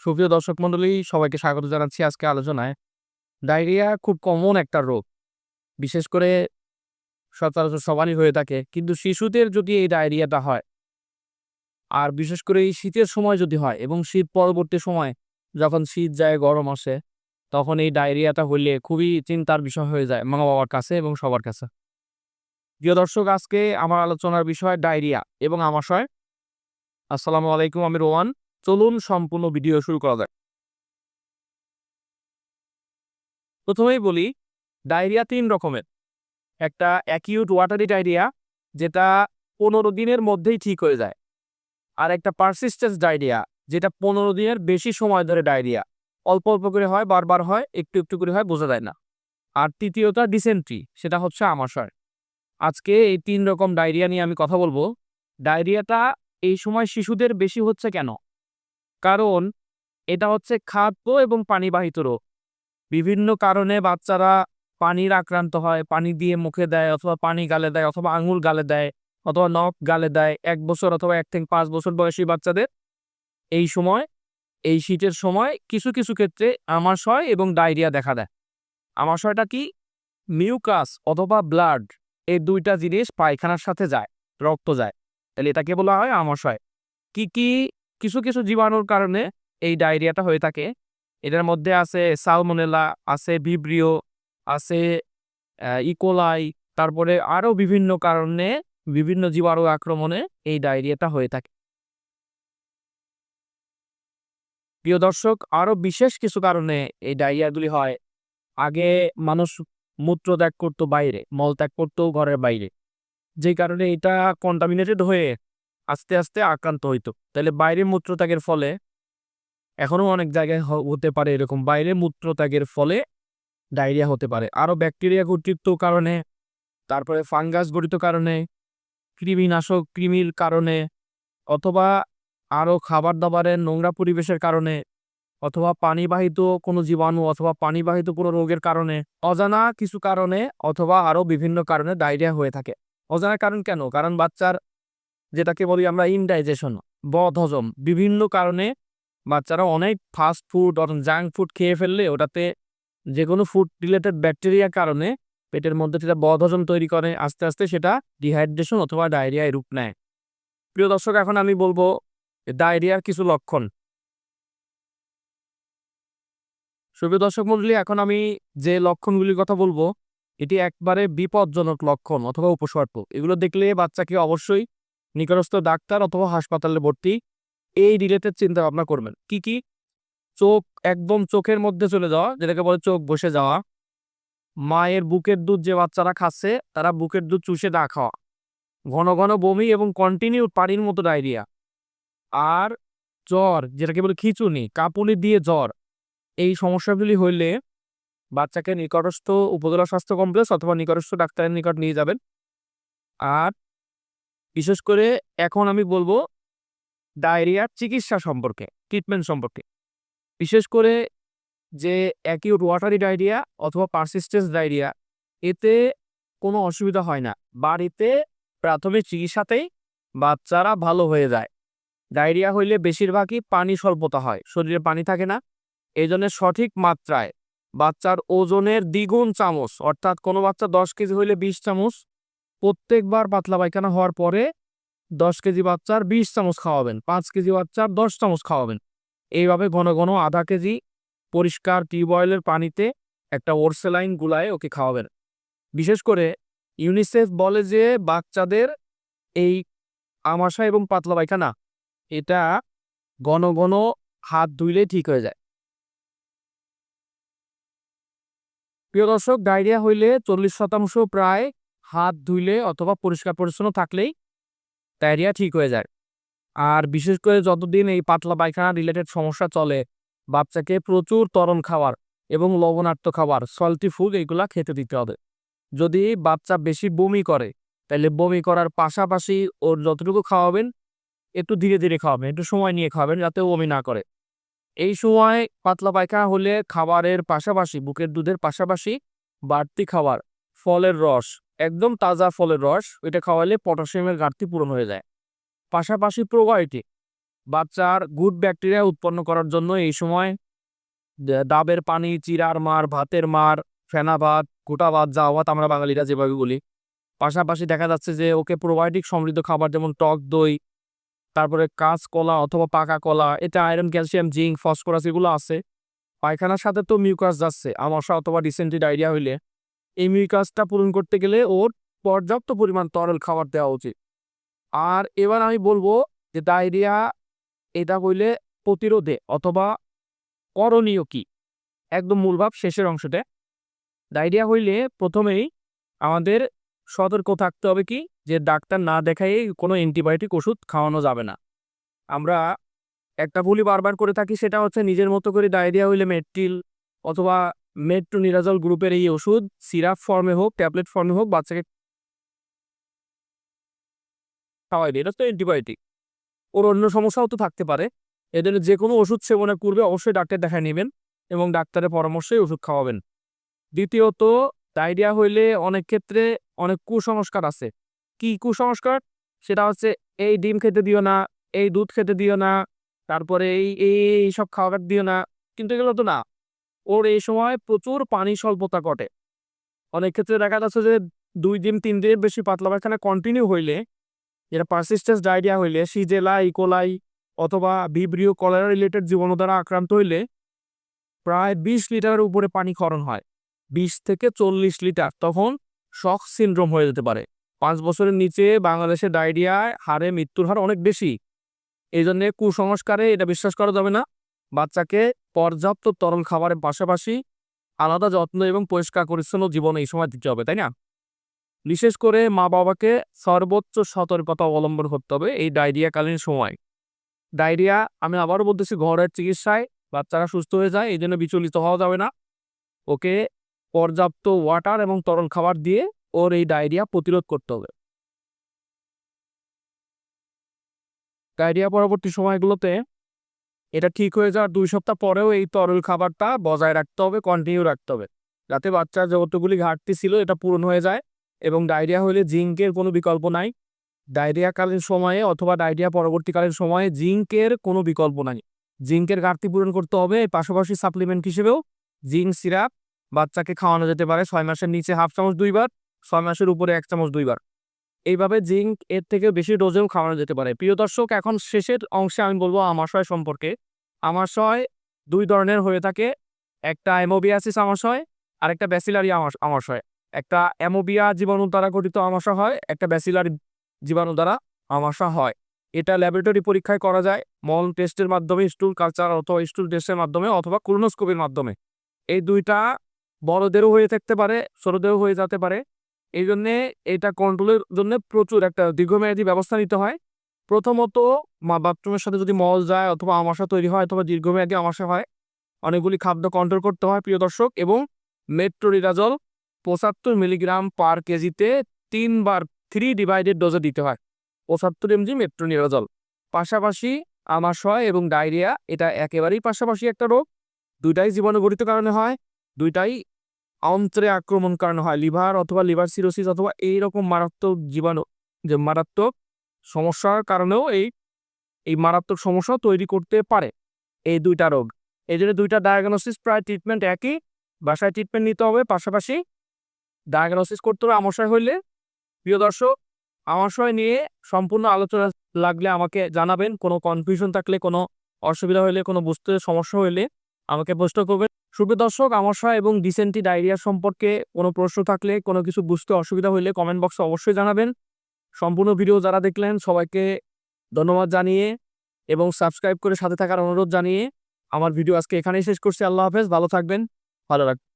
সুপ্রিয় দর্শক মণ্ডলী সবাইকে স্বাগত জানাচ্ছি আজকে আলোচনায়। ডায়রিয়া খুব কমন একটা রোগ। বিশেষ করে সচরাচর সবারই হয়ে থাকে। কিন্তু শিশুদের যদি এই ডায়রিয়াটা হয়, আর বিশেষ করে এই শীতের সময় যদি হয়, এবং শীত পরবর্তী সময় যখন শীত যায়, গরম আসে, তখন এই ডায়রিয়াটা হইলে খুবই চিন্তার বিষয় হয়ে যায় মা বাবার কাছে এবং সবার কাছে। প্রিয় দর্শক, আজকে আমার আলোচনার বিষয় ডায়রিয়া এবং আমাশয় আসসালামু আলাইকুম, আমি রোমান। চলুন সম্পূর্ণ ভিডিও শুরু করা যাক। প্রথমেই বলি, ডায়রিয়া তিন রকমের। একটা অ্যাকিউট ওয়াটারি ডায়রিয়া যেটা পনেরো দিনের মধ্যেই ঠিক হয়ে যায়। আর একটা পারসিস্টেন্স ডায়রিয়া যেটা পনেরো দিনের বেশি সময় ধরে ডায়রিয়া অল্প অল্প করে হয়, বারবার হয়, একটু একটু করে হয়, বোঝা যায় না। আর তৃতীয়টা ডিসেন্ট্রি সেটা হচ্ছে আমাশয় আজকে এই তিন রকম ডায়রিয়া নিয়ে আমি কথা বলব। ডায়রিয়াটা এই সময় শিশুদের বেশি হচ্ছে কেন? কারণ এটা হচ্ছে খাদ্য এবং পানিবাহিত রোগ। বিভিন্ন কারণে বাচ্চারা পানির আক্রান্ত হয়, পানি দিয়ে মুখে দেয় অথবা পানি গালে দেয় অথবা আঙুল গালে দেয় অথবা নখ গালে দেয়। এক বছর অথবা এক থেকে পাঁচ বছর বয়সী বাচ্চাদের এই সময়, এই শীতের সময় কিছু কিছু ক্ষেত্রে আমাশয় এবং ডায়রিয়া দেখা দেয়। আমাশয়টা কি? মিউকাস অথবা ব্লাড এই দুইটা জিনিস পায়খানার সাথে যায়, রক্ত যায়। তাহলে এটাকে বলা হয় আমাশয়। কি কি কিছু কিছু জীবাণুর কারণে এই ডায়রিয়াটা হয়ে থাকে। এটার মধ্যে আছে সালমোনেলা, আছে ভিব্রিও আছে ইকোলাই তারপরে আরও বিভিন্ন কারণে বিভিন্ন জীবাণু আক্রমণে এই ডায়রিয়াটা হয়ে থাকে। প্রিয় দর্শক আরও বিশেষ কিছু কারণে এই ডায়রিয়াগুলি হয়। আগে মানুষ মূত্র ত্যাগ করতো বাইরে মল ত্যাগ করতো ঘরের বাইরে। যে কারণে এটা কন্টামিনেটেড হয়ে আস্তে আস্তে আক্রান্ত হইতো। তাহলে বাইরে মূত্রত্যাগের ফলে এখনও অনেক জায়গায় হতে পারে এরকম। বাইরে মূত্রত্যাগের ফলে ডায়রিয়া হতে পারে। আরও ব্যাকটেরিয়া কর্তৃত্ব কারণে, তারপরে ফাঙ্গাস গঠিত কারণে, কৃমিনাশক, কৃমির কারণে, অথবা আরও খাবার দাবারের নোংরা পরিবেশের কারণে, অথবা পানিবাহিত কোনো জীবাণু অথবা পানিবাহিত কোনো রোগের কারণে, অজানা কিছু কারণে অথবা আরও বিভিন্ন কারণে ডায়রিয়া হয়ে থাকে। অজানা কারণ কেন? কারণ বাচ্চার যেটাকে বলি আমরা ইনডাইজেশন বদ হজম। বিভিন্ন কারণে বাচ্চারা অনেক ফাস্ট ফুড জাঙ্ক ফুড খেয়ে ফেললে ওটাতে যে কোনো ফুড রিলেটেড ব্যাকটেরিয়ার কারণে পেটের মধ্যে সেটা বদ হজম তৈরি করে, আস্তে আস্তে সেটা ডিহাইড্রেশন অথবা ডায়রিয়ায় রূপ নেয়। প্রিয় দর্শক, এখন আমি বলব ডায়রিয়ার কিছু লক্ষণ। সুপ্রিয় দর্শক মন্ডলী, এখন আমি যে লক্ষণগুলির কথা বলব, এটি একবারে বিপজ্জনক লক্ষণ অথবা উপসর্গ। এগুলো দেখলে বাচ্চাকে অবশ্যই নিকটস্থ ডাক্তার অথবা হাসপাতালে ভর্তি, এই রিলেটেড চিন্তা ভাবনা করবেন। কি কি? চোখ, একদম চোখের মধ্যে চলে যাওয়া, যেটাকে বলে চোখ বসে যাওয়া। মায়ের বুকের দুধ যে বাচ্চারা খাচ্ছে, তারা বুকের দুধ চুষে না খাওয়া। ঘন ঘন বমি এবং কন্টিনিউ পানির মতো ডায়রিয়া আর জ্বর, যেটাকে বলে খিচুনি, কাপুনি দিয়ে জ্বর। এই সমস্যাগুলি হইলে বাচ্চাকে নিকটস্থ উপজেলা স্বাস্থ্য কমপ্লেক্স অথবা নিকটস্থ ডাক্তারের নিকট নিয়ে যাবেন। আর বিশেষ করে এখন আমি বলব ডায়রিয়ার চিকিৎসা সম্পর্কে ট্রিটমেন্ট সম্পর্কে। বিশেষ করে যে অ্যাকিউট ওয়াটারি ডায়রিয়া অথবা পারসিস্টেন্স ডায়রিয়া এতে কোনো অসুবিধা হয় না। বাড়িতে প্রাথমিক চিকিৎসাতেই বাচ্চারা ভালো হয়ে যায়। ডায়রিয়া হইলে বেশিরভাগই পানি স্বল্পতা হয়, শরীরে পানি থাকে না। এই জন্য সঠিক মাত্রায় বাচ্চার ওজনের দ্বিগুণ চামচ, অর্থাৎ কোনো বাচ্চা দশ কেজি হইলে বিশ চামচ প্রত্যেকবার পাতলা পায়খানা হওয়ার পরে দশ কেজি বাচ্চার বিশ চামচ খাওয়াবেন, পাঁচ কেজি বাচ্চার দশ চামচ খাওয়াবেন। এইভাবে ঘন ঘন আধা কেজি পরিষ্কার টিউবওয়েলের পানিতে একটা ওরসেলাইন গুলায় ওকে খাওয়াবেন। বিশেষ করে ইউনিসেফ বলে যে বাচ্চাদের এই আমাশা এবং পাতলা পায়খানা, এটা ঘন ঘন হাত ধুইলে ঠিক হয়ে যায়। প্রিয় দর্শক, ডায়রিয়া হইলে চল্লিশ শতাংশ প্রায় হাত ধুইলে অথবা পরিষ্কার পরিচ্ছন্ন থাকলেই ডায়রিয়া ঠিক হয়ে যায়। আর বিশেষ করে যতদিন এই পাতলা পায়খানা রিলেটেড সমস্যা চলে, বাচ্চাকে প্রচুর তরল খাবার এবং লবণাক্ত খাবার সল্টি ফুড এগুলা খেতে দিতে হবে। যদি বাচ্চা বেশি বমি করে, তাহলে বমি করার পাশাপাশি ওর যতটুকু খাওয়াবেন, একটু ধীরে ধীরে খাওয়াবেন, একটু সময় নিয়ে খাওয়াবেন যাতে বমি না করে। এই সময় পাতলা পায়খানা হলে খাবারের পাশাপাশি, বুকের দুধের পাশাপাশি বাড়তি খাবার, ফলের রস একদম তাজা ফলের রস, এটা খাওয়ালে পটাশিয়ামের ঘাটতি পূরণ হয়ে যায়। পাশাপাশি প্রোবায়োটিক, বাচ্চার গুড ব্যাকটেরিয়া উৎপন্ন করার জন্য এই সময় ডাবের পানি, চিরার মার, ভাতের মার, ফেনা ভাত, গোটা ভাত যাওয়া ভাত আমরা বাঙালিরা যেভাবে বলি। পাশাপাশি দেখা যাচ্ছে যে ওকে প্রোবায়োটিক সমৃদ্ধ খাবার যেমন টক দই, তারপরে কাঁচ কলা অথবা পাকা কলা, এতে আয়রন, ক্যালসিয়াম, জিঙ্ক, ফসফরাস এগুলো আছে। পায়খানার সাথে তো মিউকাস যাচ্ছে আমাশা অথবা ডিসেন্ট্রি ডায়রিয়া হইলে। এই মিউকাসটা পূরণ করতে গেলে ওর পর্যাপ্ত পরিমাণ তরল খাবার দেওয়া উচিত। আর এবার আমি বলব যে ডায়রিয়া এটা হইলে প্রতিরোধে অথবা করণীয় কি? একদম মূলভাব শেষের অংশতে। ডায়রিয়া হইলে প্রথমেই আমাদের সতর্ক থাকতে হবে কি? যে ডাক্তার না দেখাই কোনো অ্যান্টিবায়োটিক ওষুধ খাওয়ানো যাবে না। আমরা একটা ভুলই বারবার করে থাকি সেটা হচ্ছে নিজের মতো করে ডায়রিয়া হইলে মেট্রিল অথবা মেট্রোনিরাজল গ্রুপের এই ওষুধ সিরাপ ফর্মে হোক, ট্যাবলেট ফর্মে হোক, বাচ্চাকে খাওয়াই এটা তো অ্যান্টিবায়োটিক। ওর অন্য সমস্যাও তো থাকতে পারে। এদের যে কোনো ওষুধ সেবনের পূর্বে অবশ্যই ডাক্তার দেখায় নেবেন এবং ডাক্তারের পরামর্শেই ওষুধ খাওয়াবেন। দ্বিতীয়ত, ডায়রিয়া হইলে অনেক ক্ষেত্রে অনেক কুসংস্কার আছে। কি কুসংস্কার? সেটা হচ্ছে এই ডিম খেতে দিও না, এই দুধ খেতে দিও না, তারপরে এই এই এই সব খাবার দিও না। কিন্তু এগুলো তো না। ওর এই সময় প্রচুর পানি স্বল্পতা ঘটে। অনেক ক্ষেত্রে দেখা যাচ্ছে যে দুই দিন, তিন দিনের বেশি পাতলা পায়খানা কন্টিনিউ হইলে, যেটা পারসিস্টেন্স ডায়রিয়া হইলে সিজেলা ইকোলাই অথবা ভিব্রিও কলেরা রিলেটেড জীবাণু দ্বারা আক্রান্ত হইলে প্রায় বিশ লিটারের উপরে পানি ক্ষরণ হয়। বিশ থেকে চল্লিশ লিটার তখন শখ সিনড্রোম হয়ে যেতে পারে। পাঁচ বছরের নিচে বাংলাদেশে ডায়রিয়ায় হারে মৃত্যুর হার অনেক বেশি। এই জন্যে কুসংস্কারে এটা বিশ্বাস করা যাবে না। বাচ্চাকে পর্যাপ্ত তরল খাবারের পাশাপাশি আলাদা যত্ন এবং পরিষ্কার পরিচ্ছন্ন জীবন এই সময় দিতে হবে, তাই না? বিশেষ করে মা বাবাকে সর্বোচ্চ সতর্কতা অবলম্বন করতে হবে এই ডায়রিয়াকালীন সময়। ডায়রিয়া, আমি আবারও বলতেছি, ঘরের চিকিৎসায় বাচ্চারা সুস্থ হয়ে যায় এই জন্য বিচলিত হওয়া যাবে না। ওকে পর্যাপ্ত ওয়াটার এবং তরল খাবার দিয়ে ওর এই ডায়রিয়া প্রতিরোধ করতে হবে। ডায়রিয়া পরবর্তী সময়গুলোতে এটা ঠিক হয়ে যাওয়ার দুই সপ্তাহ পরেও এই তরল খাবারটা বজায় রাখতে হবে কন্টিনিউ রাখতে হবে। যাতে বাচ্চার যতগুলি ঘাটতি ছিল এটা পূরণ হয়ে যায় এবং ডায়রিয়া হলে জিঙ্কের কোনো বিকল্প নাই। ডায়রিয়াকালীন সময়ে অথবা ডায়রিয়া পরবর্তীকালীন সময়ে জিঙ্কের কোনো বিকল্প নাই। জিঙ্কের ঘাটতি পূরণ করতে হবে পাশাপাশি সাপ্লিমেন্ট হিসেবেও জিঙ্ক সিরাপ বাচ্চাকে খাওয়ানো যেতে পারে ছয় মাসের নিচে হাফ চামচ দুইবার, ছয় মাসের উপরে এক চামচ দুইবার। এইভাবে জিঙ্ক এর থেকে বেশি ডোজেও খাওয়ানো যেতে পারে। প্রিয় দর্শক, এখন শেষের অংশে আমি বলব আমাশয় সম্পর্কে। আমাশয় দুই ধরনের হয়ে থাকে। একটা অ্যামোবিয়াসিস আমাশয় আর একটা ব্যাসিলারি আমাশয়। একটা অ্যামোবিয়া জীবাণু দ্বারা গঠিত আমাশা হয়, একটা ব্যাসিলারি জীবাণু দ্বারা আমাশা হয়। এটা ল্যাবরেটরি পরীক্ষায় করা যায়, মল টেস্টের মাধ্যমে, স্টুল কালচার অথবা স্টুল টেস্টের মাধ্যমে অথবা ক্রোনোস্কোপির মাধ্যমে। এই দুইটা বড়দেরও হয়ে থাকতে পারে, ছোটদেরও হয়ে যেতে পারে। এই জন্যে এটা কন্ট্রোলের জন্য প্রচুর একটা দীর্ঘমেয়াদী ব্যবস্থা নিতে হয়। প্রথমত মা বাথরুমের সাথে যদি মল যায় অথবা আমাশা তৈরি হয় অথবা দীর্ঘমেয়াদী আমাশা হয়, অনেকগুলি খাদ্য কন্ট্রোল করতে হয় প্রিয় দর্শক এবং মেট্রোরিরাজল পঁচাত্তর মিলিগ্রাম পার কেজিতে তিনবার থ্রি ডিভাইডেড ডোজে দিতে হয়। পঁচাত্তর এমজি মেট্রোনিরাজল পাশাপাশি আমাশয় এবং ডায়রিয়া এটা একেবারেই পাশাপাশি একটা রোগ। দুইটাই জীবাণুগঠিত কারণে হয়, দুইটাই অন্ত্রে আক্রমণ কারণ হয়, লিভার অথবা লিভার সিরোসিস অথবা এই রকম মারাত্মক জীবাণু, যে মারাত্মক সমস্যার কারণেও এই এই মারাত্মক সমস্যা তৈরি করতে পারে এই দুইটা রোগ। এই জন্য দুইটা ডায়াগনোসিস প্রায় ট্রিটমেন্ট একই, বাসায় ট্রিটমেন্ট নিতে হবে, পাশাপাশি ডায়াগনোসিস করতে হবে আমাশয় হইলে। প্রিয় দর্শক আমাশয় নিয়ে সম্পূর্ণ আলোচনা লাগলে আমাকে জানাবেন, কোনো কনফিউশন থাকলে, কোনো অসুবিধা হলে কোনো বুঝতে সমস্যা হলে আমাকে প্রশ্ন করবেন। সুপ্রিয় দর্শক আমাশয় এবং ডিসেন্টি ডায়রিয়া সম্পর্কে কোনো প্রশ্ন থাকলে, কোনো কিছু বুঝতে অসুবিধা হইলে কমেন্ট বক্সে অবশ্যই জানাবেন। সম্পূর্ণ ভিডিও যারা দেখলেন, সবাইকে ধন্যবাদ জানিয়ে এবং সাবস্ক্রাইব করে সাথে থাকার অনুরোধ জানিয়ে আমার ভিডিও আজকে এখানেই শেষ করছি। আল্লাহ হাফেজ, ভালো থাকবেন, ভালো রাখবেন।